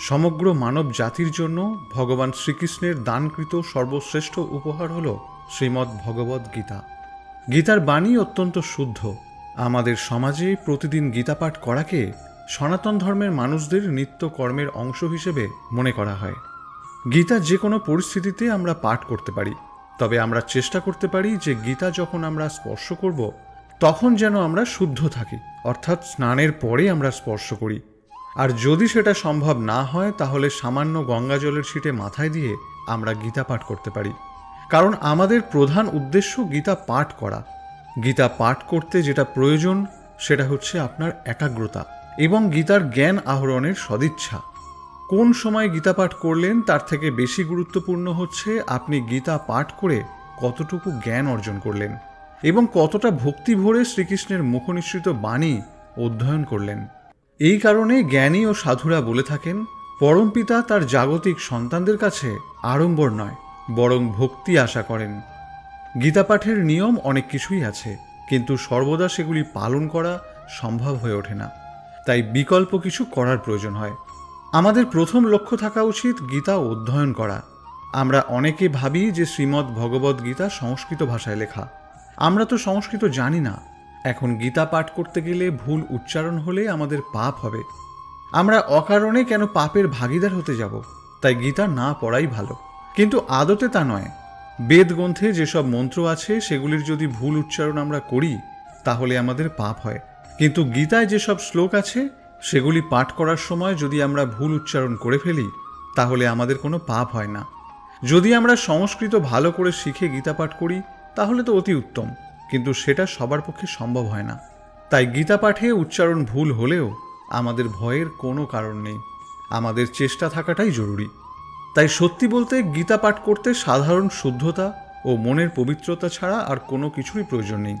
সমগ্র মানব জাতির জন্য ভগবান শ্রীকৃষ্ণের দানকৃত সর্বশ্রেষ্ঠ উপহার হল শ্রীমদ্ ভগবদ্ গীতা। গীতার বাণী অত্যন্ত শুদ্ধ। আমাদের সমাজে প্রতিদিন গীতা পাঠ করাকে সনাতন ধর্মের মানুষদের নিত্য কর্মের অংশ হিসেবে মনে করা হয়। গীতা যে কোনো পরিস্থিতিতে আমরা পাঠ করতে পারি। তবে আমরা চেষ্টা করতে পারি যে গীতা যখন আমরা স্পর্শ করব, তখন যেন আমরা শুদ্ধ থাকি, অর্থাৎ স্নানের পরে আমরা স্পর্শ করি। আর যদি সেটা সম্ভব না হয়, তাহলে সামান্য গঙ্গা জলের ছিটে মাথায় দিয়ে আমরা গীতা পাঠ করতে পারি। কারণ আমাদের প্রধান উদ্দেশ্য গীতা পাঠ করা। গীতা পাঠ করতে যেটা প্রয়োজন, সেটা হচ্ছে আপনার একাগ্রতা এবং গীতার জ্ঞান আহরণের সদিচ্ছা। কোন সময় গীতা পাঠ করলেন, তার থেকে বেশি গুরুত্বপূর্ণ হচ্ছে আপনি গীতা পাঠ করে কতটুকু জ্ঞান অর্জন করলেন এবং কতটা ভক্তি ভরে শ্রীকৃষ্ণের মুখনিসৃত বাণী অধ্যয়ন করলেন। এই কারণে জ্ঞানী ও সাধুরা বলে থাকেন পরমপিতা তার জাগতিক সন্তানদের কাছে আড়ম্বর নয়, বরং ভক্তি আশা করেন। গীতা পাঠের নিয়ম অনেক কিছুই আছে, কিন্তু সর্বদা সেগুলি পালন করা সম্ভব হয়ে ওঠে না। তাই বিকল্প কিছু করার প্রয়োজন হয়। আমাদের প্রথম লক্ষ্য থাকা উচিত গীতা অধ্যয়ন করা। আমরা অনেকে ভাবি যে শ্রীমদ্ ভগবদ্ গীতা সংস্কৃত ভাষায় লেখা। আমরা তো সংস্কৃত জানি না। এখন গীতা পাঠ করতে গেলে ভুল উচ্চারণ হলে আমাদের পাপ হবে। আমরা অকারণে কেন পাপের ভাগিদার হতে যাব? তাই গীতা না পড়াই ভালো। কিন্তু আদতে তা নয়। বেদ গ্রন্থে যেসব মন্ত্র আছে, সেগুলির যদি ভুল উচ্চারণ আমরা করি, তাহলে আমাদের পাপ হয়। কিন্তু গীতায় যেসব শ্লোক আছে, সেগুলি পাঠ করার সময় যদি আমরা ভুল উচ্চারণ করে ফেলি, তাহলে আমাদের কোনো পাপ হয় না। যদি আমরা সংস্কৃত ভালো করে শিখে গীতা পাঠ করি, তাহলে তো অতি উত্তম। কিন্তু সেটা সবার পক্ষে সম্ভব হয় না। তাই গীতা পাঠে উচ্চারণ ভুল হলেও আমাদের ভয়ের কোনো কারণ নেই। আমাদের চেষ্টা থাকাটাই জরুরি। তাই সত্যি বলতে গীতা পাঠ করতে সাধারণ শুদ্ধতা ও মনের পবিত্রতা ছাড়া আর কোনো কিছুরই প্রয়োজন নেই।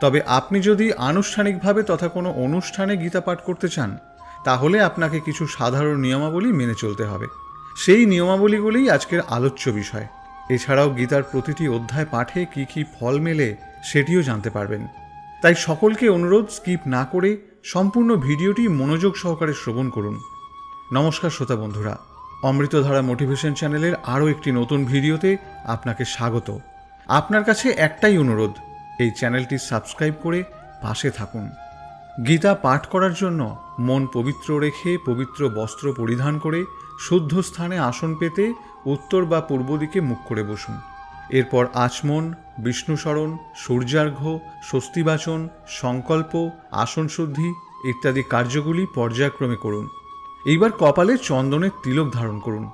তবে আপনি যদি আনুষ্ঠানিকভাবে তথা কোনো অনুষ্ঠানে গীতা পাঠ করতে চান, তাহলে আপনাকে কিছু সাধারণ নিয়মাবলী মেনে চলতে হবে। সেই নিয়মাবলীগুলিই আজকের আলোচ্য বিষয়। এছাড়াও গীতার প্রতিটি অধ্যায় পাঠে কি কি ফল মেলে সেটিও জানতে পারবেন। তাই সকলকে অনুরোধ, স্কিপ না করে সম্পূর্ণ ভিডিওটি মনোযোগ সহকারে শ্রবণ করুন। নমস্কার শ্রোতা বন্ধুরা, অমৃতধারা মোটিভেশন চ্যানেলের আরও একটি নতুন ভিডিওতে আপনাকে স্বাগত। আপনার কাছে একটাই অনুরোধ, এই চ্যানেলটি সাবস্ক্রাইব করে পাশে থাকুন। গীতা পাঠ করার জন্য মন পবিত্র রেখে পবিত্র বস্ত্র পরিধান করে শুদ্ধ স্থানে আসন পেতে উত্তর বা পূর্ব দিকে মুখ করে বসুন। এরপর আচমন বিষ্ণুস্মরণ, সূর্যার্ঘ্য, স্বস্তিবাচন, সংকল্প, আসন শুদ্ধি ইত্যাদি কার্যগুলি পর্যায়ক্রমে করুন। এইবার কপালে চন্দনের তিলক ধারণ করুন।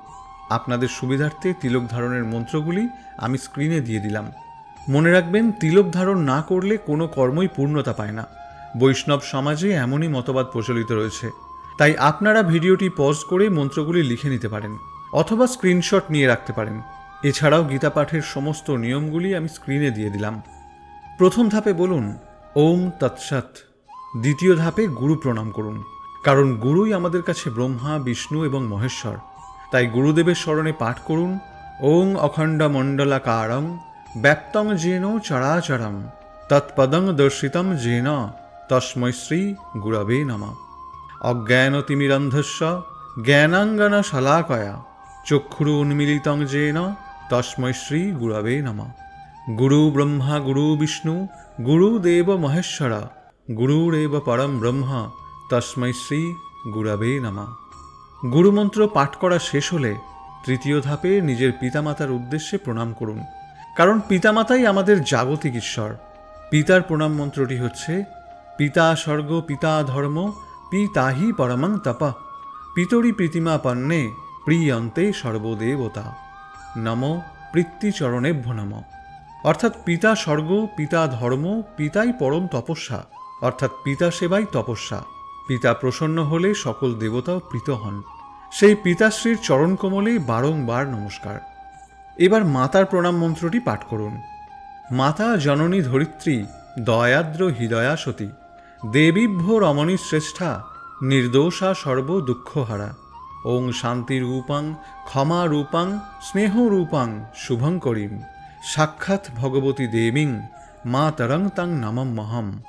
আপনাদের সুবিধার্থে তিলক ধারণের মন্ত্রগুলি আমি স্ক্রিনে দিয়ে দিলাম। মনে রাখবেন, তিলক ধারণ না করলে কোনো কর্মই পূর্ণতা পায় না। বৈষ্ণব সমাজে এমনই মতবাদ প্রচলিত রয়েছে। তাই আপনারা ভিডিওটি পজ করে মন্ত্রগুলি লিখে নিতে পারেন, অথবা স্ক্রিনশট নিয়ে রাখতে পারেন। এছাড়াও গীতা পাঠের সমস্ত নিয়মগুলি আমি স্ক্রিনে দিয়ে দিলাম। প্রথম ধাপে বলুন, ওম তৎসৎ দ্বিতীয় ধাপে গুরু প্রণাম করুন, কারণ গুরুই আমাদের কাছে ব্রহ্মা, বিষ্ণু এবং মহেশ্বর। তাই গুরুদেবের স্মরণে পাঠ করুন, ওং অখণ্ড মণ্ডলাকারং ব্যাপ্তং যেন চরাচরম, তৎপদং দর্শিতম যেন তস্মৈ শ্রী গুরবে নমঃ। অজ্ঞানতিমিরন্ধস্য জ্ঞানাঙ্গন শলাকয়া চক্ষুরু উন্মিলিতং যেন তস্মৈ শ্রী গুরবে নমঃ গুরু ব্রহ্মা গুরু বিষ্ণু গুরুদেব মহেশ্বর গুরুরেব পরম ব্রহ্ম তস্মৈ শ্রী গুরবে নমঃ গুরুমন্ত্র পাঠ করা শেষ হলে তৃতীয় ধাপে নিজের পিতামাতার উদ্দেশ্যে প্রণাম করুন। কারণ পিতামাতাই আমাদের জাগতিক ঈশ্বর। পিতার প্রণাম মন্ত্রটি হচ্ছে, পিতা স্বর্গ, পিতা ধর্ম পিতাহি পরমং তপ। পিতরি প্রীতিমা পণ্যে প্রিয়ন্তে সর্বদেবতা। নম পৃত্তিচরণেভ্য নম অর্থাৎ পিতা স্বর্গ, পিতা ধর্ম, পিতাই পরম তপস্যা। অর্থাৎ পিতা সেবাই তপস্যা। পিতা প্রসন্ন হলে সকল দেবতাও প্রীত হন। সেই পিতাশ্রীর চরণকমলে বারংবার নমস্কার। এবার মাতার প্রণাম মন্ত্রটি পাঠ করুন। মাতা জননী ধরিত্রী, দয়াদ্র হৃদয়া সতী দেবীভ্য রমণী শ্রেষ্ঠা, নির্দোষা সর্ব দুঃখহারা। ওং শান্তি রূপাং ক্ষমা রূপাং স্নেহ রূপাং শুভং করিম। সাক্ষাৎ ভগবতী দেবীং, মা তরং তাং নামম মহম।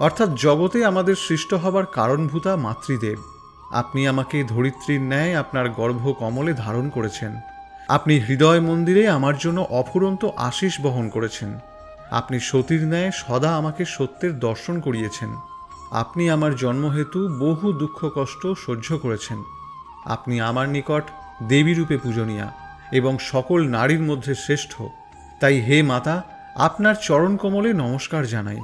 অর্থাৎ জগতে আমাদের সৃষ্ট হবার কারণভূতা মাতৃদেব। আপনি আমাকে ধরিত্রীর ন্যায় আপনার গর্ভ কমলে ধারণ করেছেন। আপনি হৃদয় মন্দিরে আমার জন্য অফুরন্ত আশিস বহন করেছেন। আপনি সতীর ন্যায় সদা আমাকে সত্যের দর্শন করিয়েছেন। আপনি আমার জন্মহেতু বহু দুঃখ কষ্ট সহ্য করেছেন। আপনি আমার নিকট দেবীরূপে পূজনীয়া এবং সকল নারীর মধ্যে শ্রেষ্ঠ। তাই হে মাতা, আপনার চরণ কমলে নমস্কার জানাই।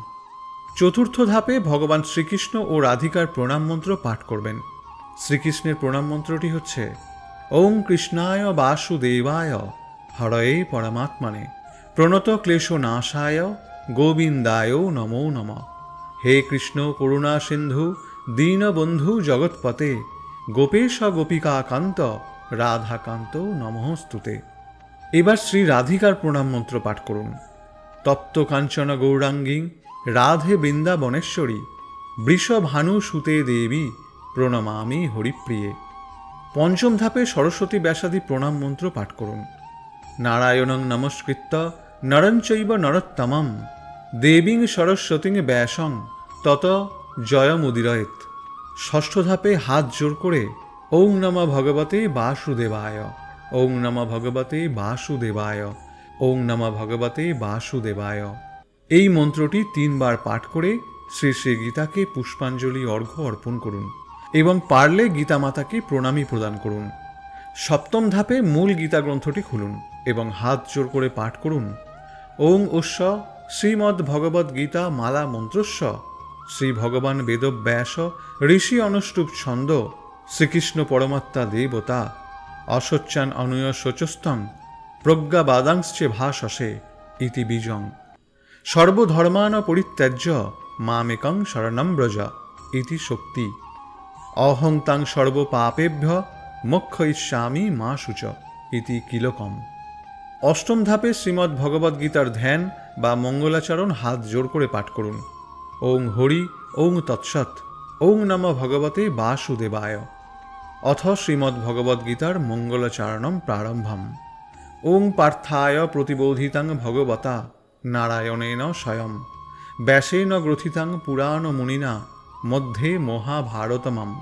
চতুর্থ ধাপে ভগবান শ্রীকৃষ্ণ ও রাধিকার প্রণাম মন্ত্র পাঠ করবেন। শ্রীকৃষ্ণের প্রণাম মন্ত্রটি হচ্ছে ওং কৃষ্ণায় বাসুদেবায় হরয়ে পরমাত্মনে, প্রণত ক্লেশ নাশায় গোবিন্দায় নমো নম। হে কৃষ্ণ করুণা সিন্ধু, দীনবন্ধু জগৎপতে গোপেশ গোপিকাকান্ত রাধাকান্ত নমস্তুতে। এবার শ্রী রাধিকার প্রণাম মন্ত্র পাঠ করুন। তপ্ত কাঞ্চন গৌরাঙ্গী, রাধে বৃন্দাবনেশ্বরী, বৃষভানু সুতে দেবী, প্রণমামি হরিপ্রিয়ে। পঞ্চম ধাপে সরস্বতী ব্যাসাদি প্রণাম মন্ত্র পাঠ করুন। নারায়ণং নমস্কৃত্য নরঞ্চৈব নরোত্তমম, দেবীং সরস্বতীং ব্যাসং, তত জয়মুদিরয়েত। ষষ্ঠ ধাপে হাত জোর করে ওং নম ভগবতে বাসুদেবায়। ওং নম ভগবতে বাসুদেবায়। ওং নম ভগবতে বাসুদেবায়। এই মন্ত্রটি তিনবার পাঠ করে শ্রী শ্রী গীতাকে পুষ্পাঞ্জলি, অর্ঘ্য অর্পণ করুন এবং পারলে গীতা মাতাকে প্রণামী প্রদান করুন। সপ্তম ধাপে মূল গীতা গ্রন্থটি খুলুন এবং হাত জোর করে পাঠ করুন। ওং উৎস শ্রীমদ্ ভগবদ্গীতা মালা মন্ত্রস্ব শ্রী ভগবান বেদব্যাস, ঋষি অনুষ্টুপ ছন্দ, শ্রীকৃষ্ণ পরমাত্মা দেবতা অসচ্চান অনুয় শোচস্তং প্রজ্ঞাবাদাংশ্চে ভাষসে ইতি বীজং। সর্বধর্মান পরিত্যাজ্য, মামেকং শরণম ব্রজ ইতি শক্তি। অহং তাং সর্বপাপেভ্য মোক্ষ ইস্যামি মা সূচ ইতি কিলকম। অষ্টম ধাপে শ্রীমদ্ ভগবদ্গীতার ধ্যান বা মঙ্গলাচরণ হাত জোর করে পাঠ করুন। ওং হরি, ওং তৎসৎ, ওং নম ভগবতে বাসুদেবায়। অথ শ্রীমদ্ ভগবদ্গীতার মঙ্গলাচারণম প্রারম্ভম। ওং পার্থায় প্রতিবোধিতাং ভগবতা, নারায়ণেন স্বয়ং। ব্যাসেন গ্রথিতাং পুরাণ মুনিনা, মধ্যে মহাভারতমম।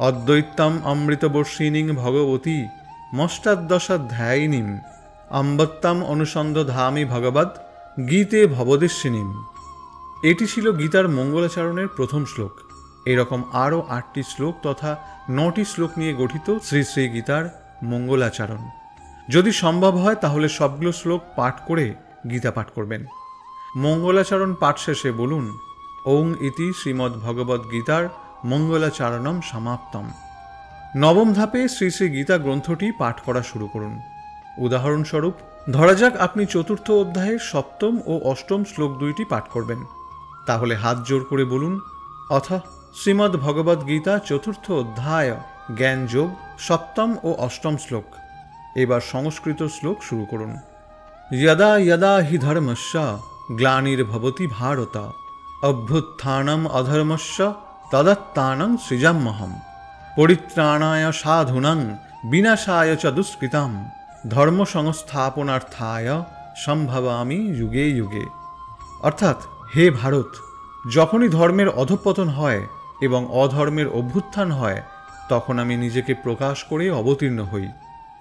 অদ্বৈতম অমৃতবর্ষিণীং ভগবতী মষ্টাদশাধ্যায়িনীম অম্বত্তাম অনুসন্ধধামি ভগবদ গীতে ভবদেশিনীম এটি ছিল গীতার মঙ্গলাচরণের প্রথম শ্লোক। এরকম আরও আটটি শ্লোক তথা নটি শ্লোক নিয়ে গঠিত শ্রী শ্রী গীতার মঙ্গলাচরণ। যদি সম্ভব হয়, তাহলে সবগুলো শ্লোক পাঠ করে গীতা পাঠ করবেন। মঙ্গলাচরণ পাঠ শেষে বলুন, ওং ইতি শ্রীমদ্ ভগবদ্ গীতার মঙ্গলাচারণম সমাপ্তম। নবম ধাপে শ্রী শ্রী গীতা গ্রন্থটি পাঠ করা শুরু করুন। উদাহরণস্বরূপ, ধরা যাক আপনি চতুর্থ অধ্যায়ের সপ্তম ও অষ্টম শ্লোক দুইটি পাঠ করবেন। তাহলে হাত জোর করে বলুন, অথা শ্রীমদ্ ভগবদ গীতা চতুর্থ অধ্যায় জ্ঞানযোগ সপ্তম ও অষ্টম শ্লোক। এবার সংস্কৃত শ্লোক শুরু করুন। যদা যদা হি ধর্মস্য গ্লানির্ভবতি ভারত, অভ্যুত্থানম অধর্মস্য তদত্তানং সৃজাম্যহম, পরিত্রাণায় সাধুনং, বিনাশায় চ দুষ্কৃতাম ধর্ম সংস্থাপনার্থায় সম্ভবামি যুগে যুগে। অর্থাৎ হে ভারত, যখনই ধর্মের অধঃপতন হয় এবং অধর্মের অভ্যুত্থান হয়, তখন আমি নিজেকে প্রকাশ করে অবতীর্ণ হই।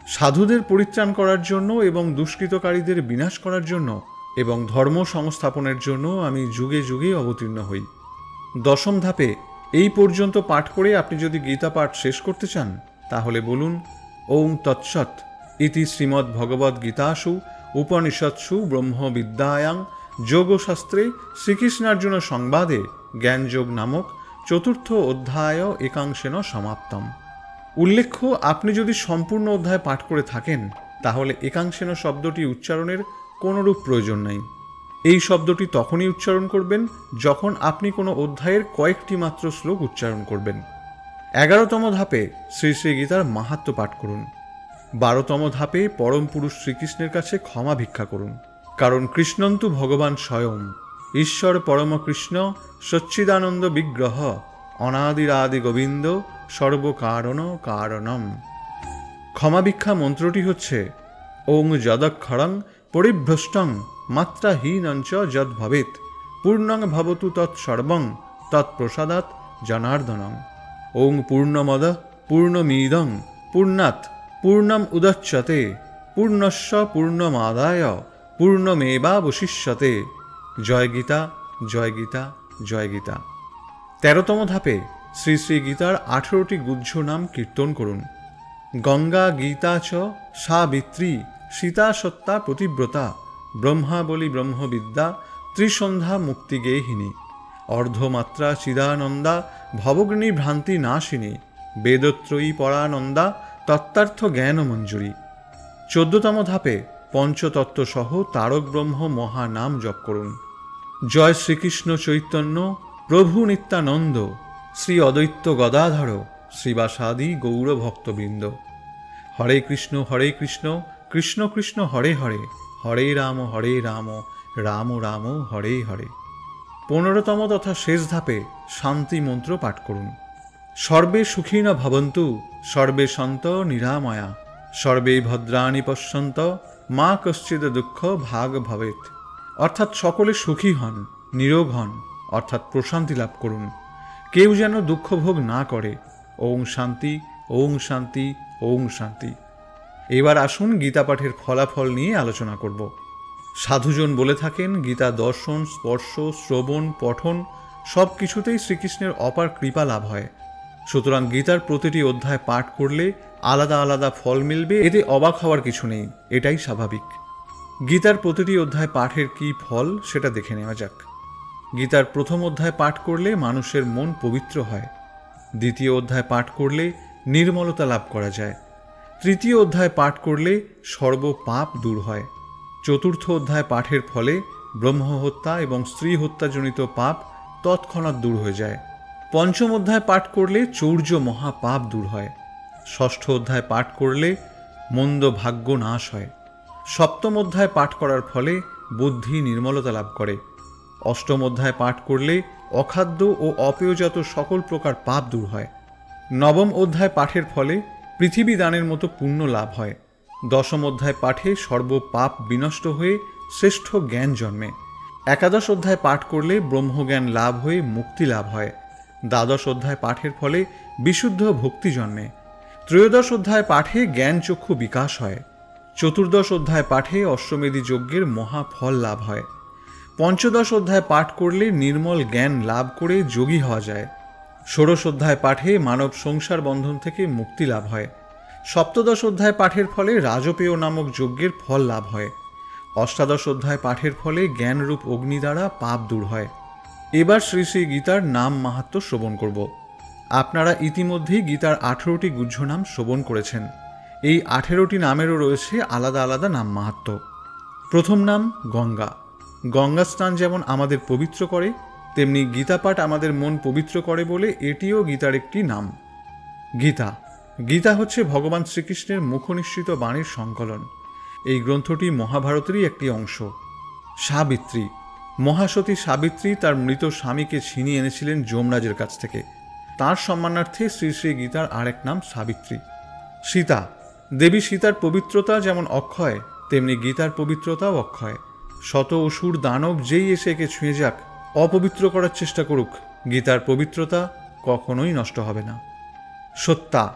সাধুদের পরিত্রাণ করার জন্য এবং দুষ্কৃতকারীদের বিনাশ করার জন্য এবং ধর্ম সংস্থাপনের জন্য আমি যুগে যুগে অবতীর্ণ হই। দশম ধাপে, এই পর্যন্ত পাঠ করে আপনি যদি গীতা পাঠ শেষ করতে চান, তাহলে বলুন, ওং তৎসৎ, ইতি শ্রীমদ্ ভগবদ্ গীতাসু উপনিষৎসু ব্রহ্মবিদ্যায়াং যোগশাস্ত্রে শ্রীকৃষ্ণার্জুন সংবাদে জ্ঞানযোগ নামক চতুর্থ অধ্যায় একাংশেন সমাপ্তম। উল্লেখ্য, আপনি যদি সম্পূর্ণ অধ্যায় পাঠ করে থাকেন, তাহলে একাংশেন শব্দটি উচ্চারণের কোনোরূপ প্রয়োজন নাই। এই শব্দটি তখনই উচ্চারণ করবেন যখন আপনি কোনো অধ্যায়ের কয়েকটি মাত্র শ্লোক উচ্চারণ করবেন। এগারোতম ধাপে শ্রী শ্রী গীতার মাহাত্ম পাঠ করুন। বারোতম ধাপে পরম পুরুষ শ্রীকৃষ্ণের কাছে ক্ষমা ভিক্ষা করুন। কারণ কৃষ্ণন্তু ভগবান স্বয়ং। ঈশ্বর পরম কৃষ্ণ সচ্চিদানন্দ বিগ্রহ, অনাদিরাদি গোবিন্দ, সর্বকারণ কারণম। ক্ষমাভিক্ষা মন্ত্রটি হচ্ছে, ওং যদক্ষরং পরিভ্রষ্টং মাত্রাহীনঞ্চ যদ ভবেত পূর্ণং ভবতু তৎসর্বং তৎপ্রসাদাৎ জনার্দনং। ওং পূর্ণমদ পূর্ণমিদং, পূর্ণাৎ পূর্ণম উদচ্যতে পূর্ণস্য পূর্ণমাদায়। পূর্ণমেবাবশিষ্যতে জয় গীতা জয় গীতা জয় গীতা। তেরোতম ধাপে শ্রী শ্রী গীতার আঠেরোটি গুহ্য নাম কীর্তন করুন। গঙ্গা গীতা চ সাবিত্রী সীতা সত্তা প্রতিব্রতা ব্রহ্মা বলি ব্রহ্মবিদ্যা ত্রিসন্ধ্যা মুক্তিগেহিনী অর্ধমাত্রা চিদানন্দা ভবগ্নি ভ্রান্তি নাশিনী বেদত্রয়ী পরানন্দা তত্ত্বার্থ জ্ঞান মঞ্জুরি চোদ্দতম ধাপে পঞ্চতত্ত্ব সহ তারক ব্রহ্ম মহানাম জপ করুন। জয় শ্রীকৃষ্ণ চৈতন্য, প্রভু নিত্যানন্দ, শ্রী অদ্বৈত গদাধর, শ্রীবাসাদি গৌরভক্তবৃন্দ। হরে কৃষ্ণ হরে কৃষ্ণ কৃষ্ণ কৃষ্ণ, হরে হরে হরে রাম হরে রাম রাম রাম, হরে হরে। পনেরোতম তথা শেষ ধাপে শান্তি মন্ত্র পাঠ করুন। সর্বে সুখী ন ভবন্তু, সর্বে সন্ত নিরাময়া, সর্বে ভদ্রাণী পশ্যন্ত মা কশ্চিদ দুঃখ ভাগ ভবেত। অর্থাৎ সকলে সুখী হন, নিরোগ হন, অর্থাৎ প্রশান্তি লাভ করুন। কেউ যেন দুঃখভোগ না করে, ওং শান্তি ওং শান্তি ওং শান্তি। এবার আসুন গীতা পাঠের ফলাফল নিয়ে আলোচনা করব। সাধুজন বলে থাকেন, গীতা দর্শন, স্পর্শ, শ্রবণ, পঠন সব কিছুতেই শ্রীকৃষ্ণের অপার কৃপা লাভ হয়। সুতরাং গীতার প্রতিটি অধ্যায় পাঠ করলে আলাদা আলাদা ফল মিলবে, এতে অবাক হওয়ার কিছু নেই, এটাই স্বাভাবিক। গীতার প্রতিটি অধ্যায় পাঠের কী ফল সেটা দেখে নেওয়া যাক। গীতার প্রথম অধ্যায় পাঠ করলে মানুষের মন পবিত্র হয়। দ্বিতীয় অধ্যায় পাঠ করলে নির্মলতা লাভ করা যায়। তৃতীয় অধ্যায় পাঠ করলে সর্ব পাপ দূর হয়। চতুর্থ অধ্যায় পাঠের ফলে ব্রহ্মহত্যা এবং স্ত্রী হত্যাজনিত পাপ তৎক্ষণাৎ দূর হয়ে যায়। পঞ্চম অধ্যায় পাঠ করলে চৌর্য মহাপাপ দূর হয়। ষষ্ঠ অধ্যায় পাঠ করলে মন্দ ভাগ্য নাশ হয়। সপ্তম অধ্যায় পাঠ করার ফলে বুদ্ধি নির্মলতা লাভ করে। অষ্টম অধ্যায় পাঠ করলে অখাদ্য ও অপেয়জাত সকল প্রকার পাপ দূর হয়। নবম অধ্যায় পাঠের ফলে পৃথিবী দানের মতো পুণ্য লাভ হয়। দশম অধ্যায় পাঠে সর্ব পাপ বিনষ্ট হয়ে শ্রেষ্ঠ জ্ঞান জন্মে। একাদশ অধ্যায় পাঠ করলে ব্রহ্মজ্ঞান লাভ হয়ে মুক্তি লাভ হয়। দ্বাদশ অধ্যায় পাঠের ফলে বিশুদ্ধ ভক্তি জন্মে। ত্রয়োদশ অধ্যায় পাঠে জ্ঞান চক্ষু বিকাশ হয়। চতুর্দশ অধ্যায় পাঠে অশ্বমেধী যজ্ঞের মহাফল লাভ হয়। পঞ্চদশ অধ্যায় পাঠ করলে নির্মল জ্ঞান লাভ করে যোগী হওয়া যায়। ষোড়শ অধ্যায় পাঠে মানব সংসার বন্ধন থেকে মুক্তি লাভ হয়। সপ্তদশ অধ্যায় পাঠের ফলে রাজপেয় নামক যজ্ঞের ফল লাভ হয়। অষ্টাদশ অধ্যায় পাঠের ফলে জ্ঞানরূপ অগ্নি দ্বারা পাপ দূর হয়। এবার শ্রী শ্রী গীতার নাম মাহাত্ম শ্রবণ করব। আপনারা ইতিমধ্যেই গীতার আঠেরোটি গুহ্য নাম শ্রবণ করেছেন। এই আঠেরোটি নামেরও রয়েছে আলাদা আলাদা নাম মাহাত্ম। প্রথম নাম গঙ্গা। গঙ্গা স্নান যেমন আমাদের পবিত্র করে, তেমনি গীতাপাঠ আমাদের মন পবিত্র করে বলে এটিও গীতার একটি নাম। গীতা। গীতা হচ্ছে ভগবান শ্রীকৃষ্ণের মুখনিসৃত বাণীর সংকলন। এই গ্রন্থটি মহাভারতেরই একটি অংশ। সাবিত্রী। মহাসতী সাবিত্রী তার মৃত স্বামীকে ছিনিয়ে এনেছিলেন যমরাজের কাছ থেকে। তার সম্মানার্থে শ্রী শ্রী গীতার আরেক নাম সাবিত্রী। সীতা, দেবী সীতার পবিত্রতা যেমন অক্ষয়, তেমনি গীতার পবিত্রতাও অক্ষয়। শত অসুর দানব যেই এসে একে ছুঁয়ে যাক, অপবিত্র করার চেষ্টা করুক, গীতার পবিত্রতা কখনোই নষ্ট হবে না। সত্তা,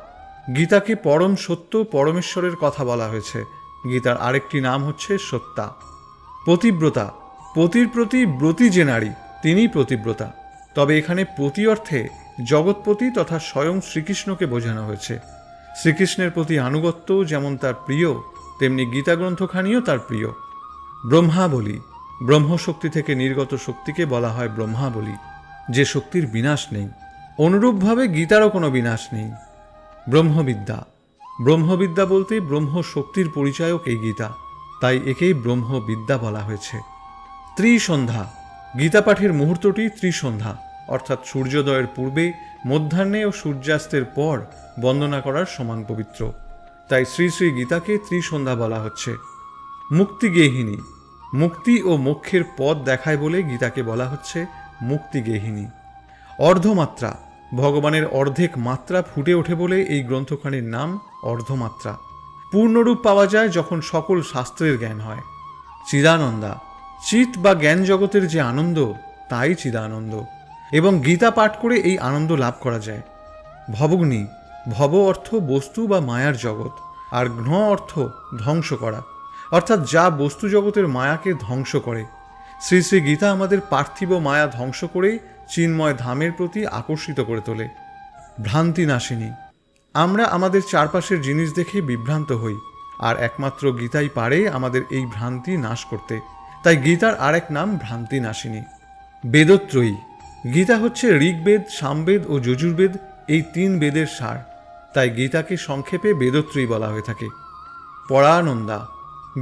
গীতাকে পরম সত্য, পরমেশ্বরের কথা বলা হয়েছে। গীতার আরেকটি নাম হচ্ছে সত্তা। পতিব্রতা পতির প্রতি ব্রতী যে নারী, তিনিই প্রতিব্রতা। তবে এখানে প্রতি অর্থে জগৎপতি তথা স্বয়ং শ্রীকৃষ্ণকে বোঝানো হয়েছে। শ্রীকৃষ্ণের প্রতি আনুগত্য যেমন তার প্রিয়, তেমনি গীতা গ্রন্থখানিও তার প্রিয়। ব্রহ্মা বলি ব্রহ্মশক্তি থেকে নির্গত শক্তিকে বলা হয় ব্রহ্মা বলি যে শক্তির বিনাশ নেই। অনুরূপভাবে গীতারও কোনো বিনাশ নেই। ব্রহ্মবিদ্যা ব্রহ্মবিদ্যা বলতে ব্রহ্ম শক্তির পরিচায়ক এই গীতা, তাই একেই ব্রহ্মবিদ্যা বলা হয়েছে। ত্রিসন্ধ্যা। গীতাপাঠের মুহূর্তটি ত্রিসন্ধ্যা, অর্থাৎ সূর্যোদয়ের পূর্বে, মধ্যাহ্নে ও সূর্যাস্তের পর বন্দনা করার সমান পবিত্র। তাই শ্রী শ্রী গীতাকে ত্রিসন্ধ্যা বলা হচ্ছে। মুক্তিগেহিনী, মুক্তি ও মোক্ষের পথ দেখায় বলে গীতাকে বলা হচ্ছে মুক্তিগেহিনী। অর্ধমাত্রা, ভগবানের অর্ধেক মাত্রা ফুটে ওঠে বলে এই গ্রন্থখানির নাম অর্ধমাত্রা। পূর্ণরূপ পাওয়া যায় যখন সকল শাস্ত্রের জ্ঞান হয়। চিদানন্দা চিত বা জ্ঞান জগতের যে আনন্দ, তাই চিদানন্দ। এবং গীতা পাঠ করে এই আনন্দ লাভ করা যায়। ভবগ্নি, ভব অর্থ বস্তু বা মায়ার জগৎ, আর ঘ্ন অর্থ ধ্বংস করা। অর্থাৎ যা বস্তু জগতের মায়াকে ধ্বংস করে। শ্রী শ্রী গীতা আমাদের পার্থিব মায়া ধ্বংস করেই চিন্ময় ধামের প্রতি আকর্ষিত করে তোলে। ভ্রান্তি নাশিনী আমরা আমাদের চারপাশের জিনিস দেখে বিভ্রান্ত হই, আর একমাত্র গীতাই পারে আমাদের এই ভ্রান্তি নাশ করতে। তাই গীতার আরেক নাম ভ্রান্তি নাশিনী বেদত্রয়ী। গীতা হচ্ছে ঋগ্বেদ, সামবেদ ও যজুর্বেদ এই তিন বেদের সার। তাই গীতাকে সংক্ষেপে বেদত্রয়ী বলা হয়ে থাকে। পরানন্দা।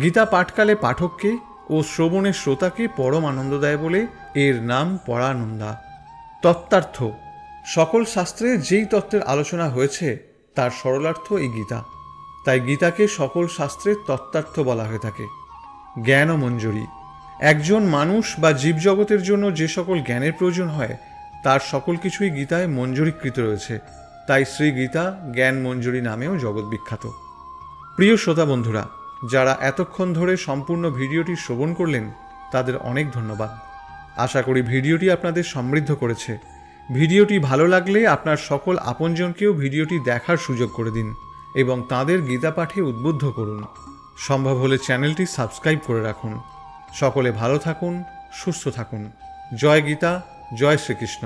গীতা পাঠকালে পাঠককে ও শ্রবণের শ্রোতাকে পরম আনন্দ দেয় বলে এর নাম পরানন্দা। তত্ত্বার্থ। সকল শাস্ত্রে যেই তত্ত্বের আলোচনা হয়েছে, তার সরলার্থ এই গীতা। তাই গীতাকে সকল শাস্ত্রের তত্ত্বার্থ বলা হয়ে থাকে। জ্ঞান ও মঞ্জুরি একজন মানুষ বা জীবজগতের জন্য যে সকল জ্ঞানের প্রয়োজন হয়, তার সকল কিছুই গীতায় মঞ্জুরিকৃত রয়েছে। তাই শ্রী গীতা জ্ঞান মঞ্জুরি নামেও জগৎ বিখ্যাত। প্রিয় শ্রোতা বন্ধুরা, যারা এতক্ষণ ধরে সম্পূর্ণ ভিডিওটি শ্রবণ করলেন, তাদের অনেক ধন্যবাদ। আশা করি ভিডিওটি আপনাদের সমৃদ্ধ করেছে। ভিডিওটি ভালো লাগলে আপনার সকল আপনজনকেও ভিডিওটি দেখার সুযোগ করে দিন এবং তাদের গীতা পাঠে উদ্বুদ্ধ করুন। সম্ভব হলে চ্যানেলটি সাবস্ক্রাইব করে রাখুন। সকলে ভালো থাকুন সুস্থ থাকুন। জয় গীতা জয় শ্রীকৃষ্ণ।